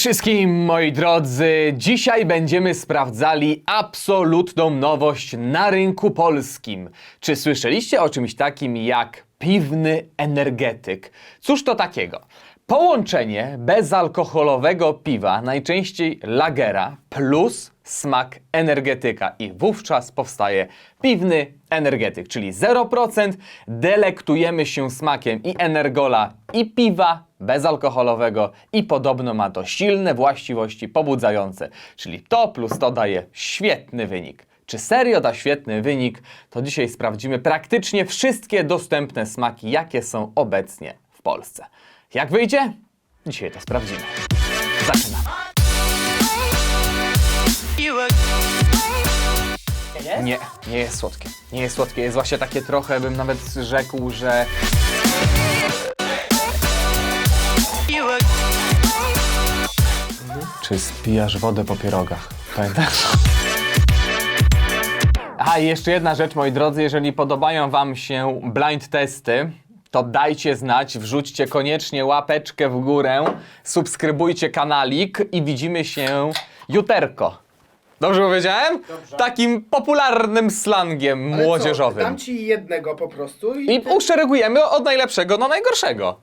Wszystkim moi drodzy! Dzisiaj będziemy sprawdzali absolutną nowość na rynku polskim. Czy słyszeliście o czymś takim jak piwny energetyk? Cóż to takiego? Połączenie bezalkoholowego piwa, najczęściej lagera, plus smak energetyka i wówczas powstaje piwny energetyk, czyli 0%. Delektujemy się smakiem i energola, i piwa bezalkoholowego i podobno ma to silne właściwości pobudzające, czyli to plus to daje świetny wynik. Czy serio da świetny wynik? To dzisiaj sprawdzimy praktycznie wszystkie dostępne smaki, jakie są obecnie w Polsce. Jak wyjdzie? Dzisiaj to sprawdzimy. Zaczynamy. Nie, nie jest słodkie. Nie jest słodkie. Jest właśnie takie trochę, bym nawet rzekł, że Czy spijasz wodę po pierogach? Pamiętasz? A i jeszcze jedna rzecz, moi drodzy, jeżeli podobają Wam się blind testy, to dajcie znać, wrzućcie koniecznie łapeczkę w górę, subskrybujcie kanalik i widzimy się juterko. Dobrze powiedziałem? Takim popularnym slangiem Ale młodzieżowym. Co, dam ci jednego po prostu i... I uszeregujemy od najlepszego do najgorszego.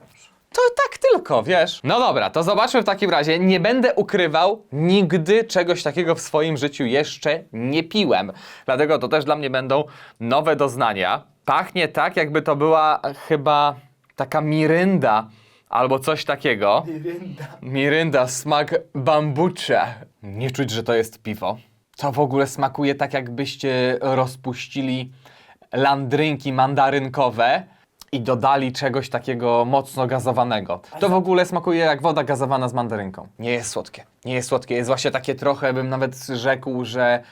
To tak tylko, wiesz. No dobra, to zobaczmy w takim razie. Nie będę ukrywał, nigdy czegoś takiego w swoim życiu jeszcze nie piłem. Dlatego to też dla mnie będą nowe doznania. Pachnie tak, jakby to była chyba taka mirynda albo coś takiego. Mirynda. Mirynda, smak bambucze. Nie czuć, że to jest piwo. To w ogóle smakuje tak, jakbyście rozpuścili landrynki mandarynkowe i dodali czegoś takiego mocno gazowanego. To w ogóle smakuje jak woda gazowana z mandarynką. Nie jest słodkie. Nie jest słodkie. Jest właśnie takie trochę, bym nawet rzekł, że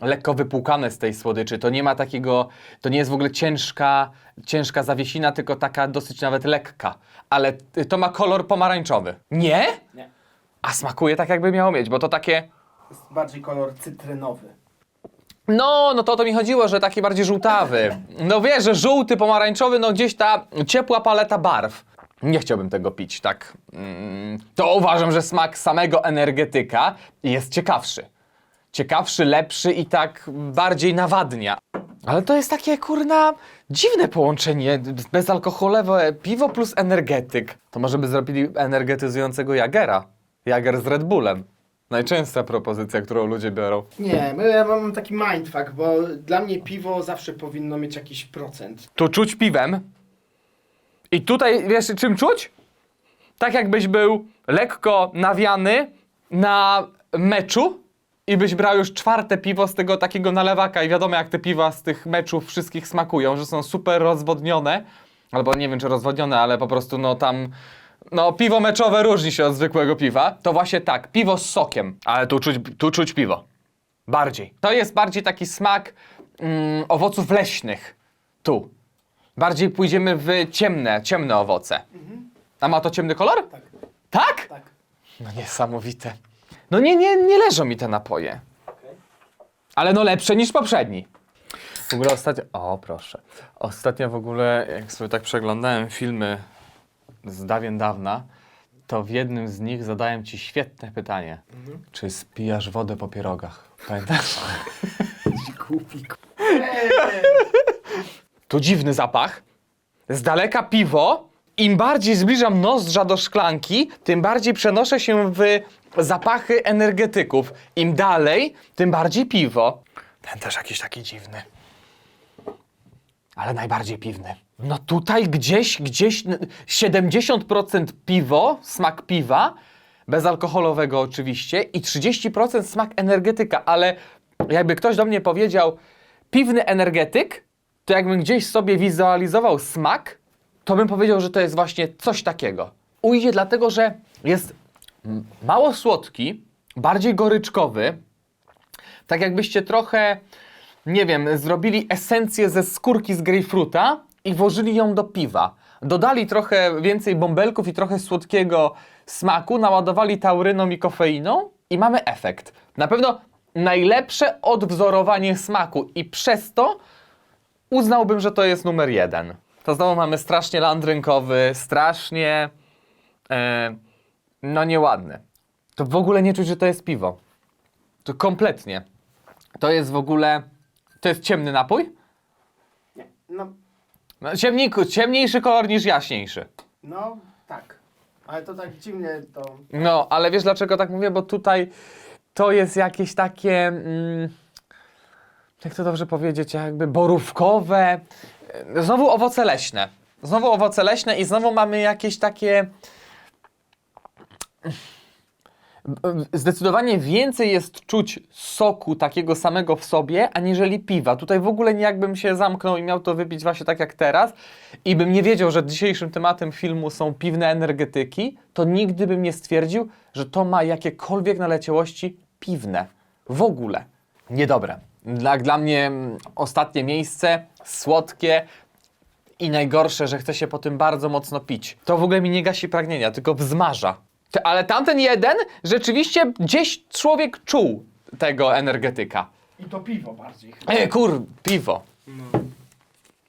lekko wypłukane z tej słodyczy. To nie ma takiego, to nie jest w ogóle ciężka, ciężka zawiesina, tylko taka dosyć nawet lekka. Ale y, to ma kolor pomarańczowy. Nie? Nie. A smakuje tak, jakby miało mieć, bo to takie. Jest bardziej kolor cytrynowy. No, no to o to mi chodziło, że taki bardziej żółtawy. No wiesz, że żółty, pomarańczowy, no gdzieś ta ciepła paleta barw. Nie chciałbym tego pić, tak. Mm, To uważam, że smak samego energetyka jest ciekawszy. Ciekawszy, lepszy i tak bardziej nawadnia. Ale to jest takie, kurna, dziwne połączenie. Bezalkoholowe piwo plus energetyk. To może by zrobili energetyzującego Jagera. Jager z Red Bullem. Najczęstsza propozycja, którą ludzie biorą. Nie, ja mam taki mindfuck, bo dla mnie piwo zawsze powinno mieć jakiś procent. Tu czuć piwem. I tutaj, wiesz czym czuć? Tak jakbyś był lekko nawiany na meczu i byś brał już czwarte piwo z tego takiego nalewaka i wiadomo jak te piwa z tych meczów wszystkich smakują, że są super rozwodnione. Albo nie wiem czy rozwodnione, ale po prostu no tam... No piwo meczowe różni się od zwykłego piwa. To właśnie tak, piwo z sokiem. Ale tu czuć, tu czuć piwo. Bardziej. To jest bardziej taki smak mm, owoców leśnych. Tu. Bardziej pójdziemy w ciemne, ciemne owoce. A ma to ciemny kolor? Tak. Tak? Tak. No niesamowite. No nie, nie, nie leżą mi te napoje. Ale no lepsze niż poprzedni. W ogóle ostatnio... O, proszę. Ostatnio w ogóle, jak sobie tak przeglądałem filmy z dawien dawna, to w jednym z nich zadałem ci świetne pytanie. Czy spijasz wodę po pierogach? Pamiętasz? Tu dziwny zapach. Z daleka piwo. Im bardziej zbliżam nozdrza do szklanki, tym bardziej przenoszę się w zapachy energetyków. Im dalej, tym bardziej piwo. Ten też jakiś taki dziwny. Ale najbardziej piwny. No tutaj gdzieś, gdzieś n- 70% piwo, smak piwa, bezalkoholowego oczywiście, i 30% smak energetyka, ale jakby ktoś do mnie powiedział piwny energetyk, to jakbym gdzieś sobie wizualizował smak, to bym powiedział, że to jest właśnie coś takiego. Ujdzie dlatego, że jest mało słodki, bardziej goryczkowy, tak jakbyście trochę, nie wiem, zrobili esencję ze skórki z grejpfruta i włożyli ją do piwa. Dodali trochę więcej bąbelków i trochę słodkiego smaku, naładowali tauryną i kofeiną i mamy efekt. Na pewno najlepsze odwzorowanie smaku i przez to uznałbym, że to jest numer jeden. To znowu mamy strasznie landrynkowy, strasznie, e, no nieładny. to w ogóle nie czuć, że to jest piwo. To kompletnie. To jest w ogóle. To jest ciemny napój? Nie, no, No, ciemniej, ciemniejszy kolor niż jaśniejszy. no tak. Ale to tak dziwnie to... No, ale wiesz dlaczego tak mówię? Bo tutaj to jest jakieś takie. Mm, jak to dobrze powiedzieć, jakby borówkowe. Znowu owoce leśne. Znowu owoce leśne i znowu mamy jakieś takie. Zdecydowanie więcej jest czuć soku takiego samego w sobie, aniżeli piwa. Tutaj w ogóle nie jakbym się zamknął i miał to wypić właśnie tak jak teraz i bym nie wiedział, że dzisiejszym tematem filmu są piwne energetyki, to nigdy bym nie stwierdził, że to ma jakiekolwiek naleciałości piwne. W ogóle. Niedobre. Dla, dla mnie mm, ostatnie miejsce, słodkie, i najgorsze, że chce się po tym bardzo mocno pić. To w ogóle mi nie gasi pragnienia, tylko wzmaża. Ale tamten jeden rzeczywiście gdzieś człowiek czuł tego energetyka. I to piwo bardziej. chyba. E, kur, piwo. No.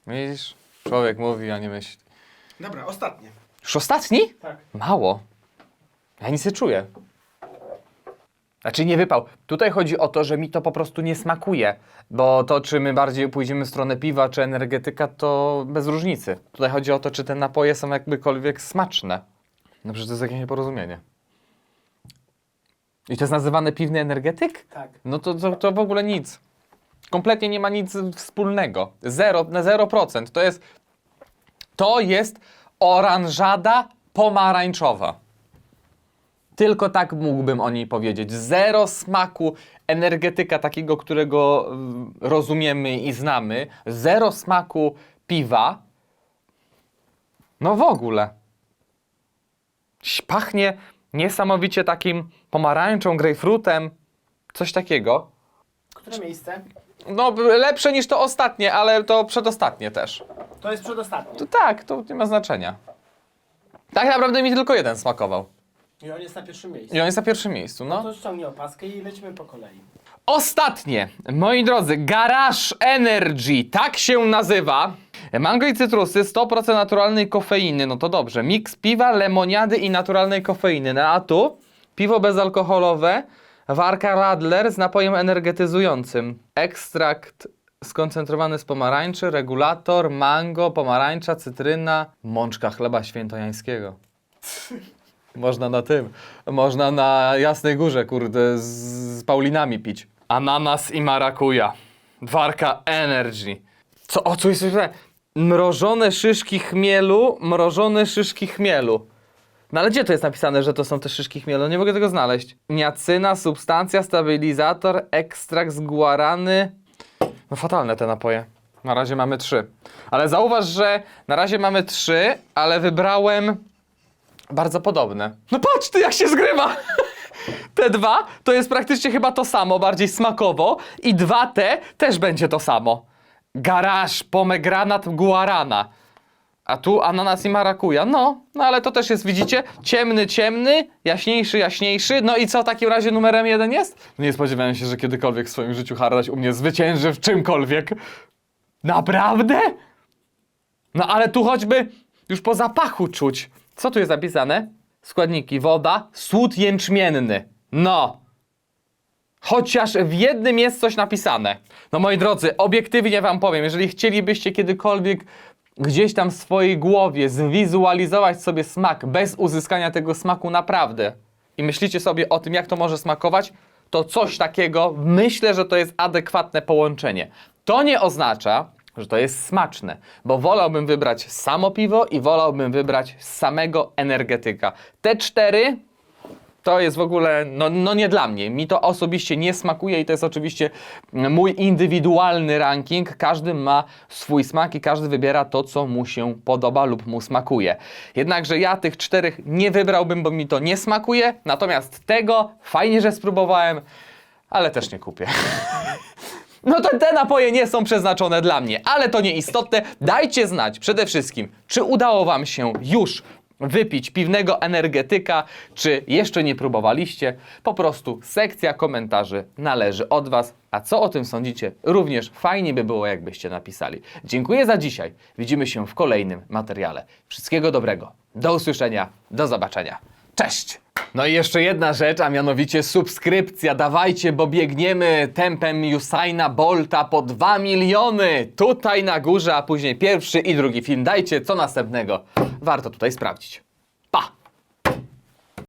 Widzisz? Człowiek mówi, a nie myśli. Dobra, ostatnie. Już ostatni? Tak. Mało. Ja nic nie czuję. Znaczy nie wypał. Tutaj chodzi o to, że mi to po prostu nie smakuje. Bo to, czy my bardziej pójdziemy w stronę piwa, czy energetyka, to bez różnicy. Tutaj chodzi o to, czy te napoje są jakbykolwiek smaczne. No przecież to jest jakieś nieporozumienie. I to jest nazywane piwny energetyk? Tak. No to, to, to w ogóle nic. Kompletnie nie ma nic wspólnego. Zero, na 0%. To jest, to jest oranżada pomarańczowa. Tylko tak mógłbym o niej powiedzieć. Zero smaku energetyka takiego, którego mm, rozumiemy i znamy. Zero smaku piwa. No w ogóle. Pachnie niesamowicie takim pomarańczą, grejpfrutem. Coś takiego. Które miejsce? No, lepsze niż to ostatnie, ale to przedostatnie też. To jest przedostatnie. To tak, to nie ma znaczenia. Tak naprawdę mi tylko jeden smakował. I on jest na pierwszym miejscu. I on jest na pierwszym miejscu, No no. to ściągnij opaskę i lecimy po kolei. Ostatnie, moi drodzy, Garage Energy, tak się nazywa. Mango i cytrusy, 100% naturalnej kofeiny, no to dobrze. Miks piwa, lemoniady i naturalnej kofeiny. No a tu piwo bezalkoholowe, warka Radler z napojem energetyzującym. Ekstrakt skoncentrowany z pomarańczy, regulator, mango, pomarańcza, cytryna, mączka chleba świętojańskiego. Można na tym. Można na Jasnej Górze, kurde, z, z Paulinami pić. Ananas i marakuja. Warka Energy. Co, o co jest źle? Mrożone szyszki chmielu, mrożone szyszki chmielu. No ale gdzie to jest napisane, że to są te szyszki chmielu? Nie mogę tego znaleźć. Niacyna, substancja, stabilizator, ekstrakt z guarany. No fatalne te napoje. Na razie mamy trzy. Ale zauważ, że na razie mamy trzy, ale wybrałem bardzo podobne. No patrz ty jak się zgrywa! Te dwa to jest praktycznie chyba to samo, bardziej smakowo i dwa te też będzie to samo. Garaż, pomegranat, guarana. A tu ananas i marakuja. No, no ale to też jest, widzicie, ciemny, ciemny, jaśniejszy, jaśniejszy. No i co w takim razie numerem jeden jest? Nie spodziewałem się, że kiedykolwiek w swoim życiu Hardaś u mnie zwycięży w czymkolwiek. Naprawdę? No ale tu choćby już po zapachu czuć. Co tu jest zapisane? Składniki: woda, słód jęczmienny. No. Chociaż w jednym jest coś napisane. No moi drodzy, obiektywnie wam powiem, jeżeli chcielibyście kiedykolwiek gdzieś tam w swojej głowie zwizualizować sobie smak bez uzyskania tego smaku naprawdę i myślicie sobie o tym, jak to może smakować, to coś takiego myślę, że to jest adekwatne połączenie. To nie oznacza, że to jest smaczne, bo wolałbym wybrać samo piwo i wolałbym wybrać samego energetyka. Te cztery to jest w ogóle, no, no nie dla mnie. Mi to osobiście nie smakuje i to jest oczywiście mój indywidualny ranking. Każdy ma swój smak i każdy wybiera to, co mu się podoba lub mu smakuje. Jednakże ja tych czterech nie wybrałbym, bo mi to nie smakuje. Natomiast tego fajnie, że spróbowałem, ale też nie kupię. No to te napoje nie są przeznaczone dla mnie, ale to nieistotne. Dajcie znać przede wszystkim, czy udało Wam się już wypić piwnego energetyka, czy jeszcze nie próbowaliście. Po prostu sekcja komentarzy należy od Was. A co o tym sądzicie? Również fajnie by było, jakbyście napisali. Dziękuję za dzisiaj. Widzimy się w kolejnym materiale. Wszystkiego dobrego. Do usłyszenia. Do zobaczenia. Cześć! No i jeszcze jedna rzecz, a mianowicie subskrypcja. Dawajcie, bo biegniemy tempem Usaina Bolta po 2 miliony. Tutaj na górze, a później pierwszy i drugi film. Dajcie co następnego. Warto tutaj sprawdzić.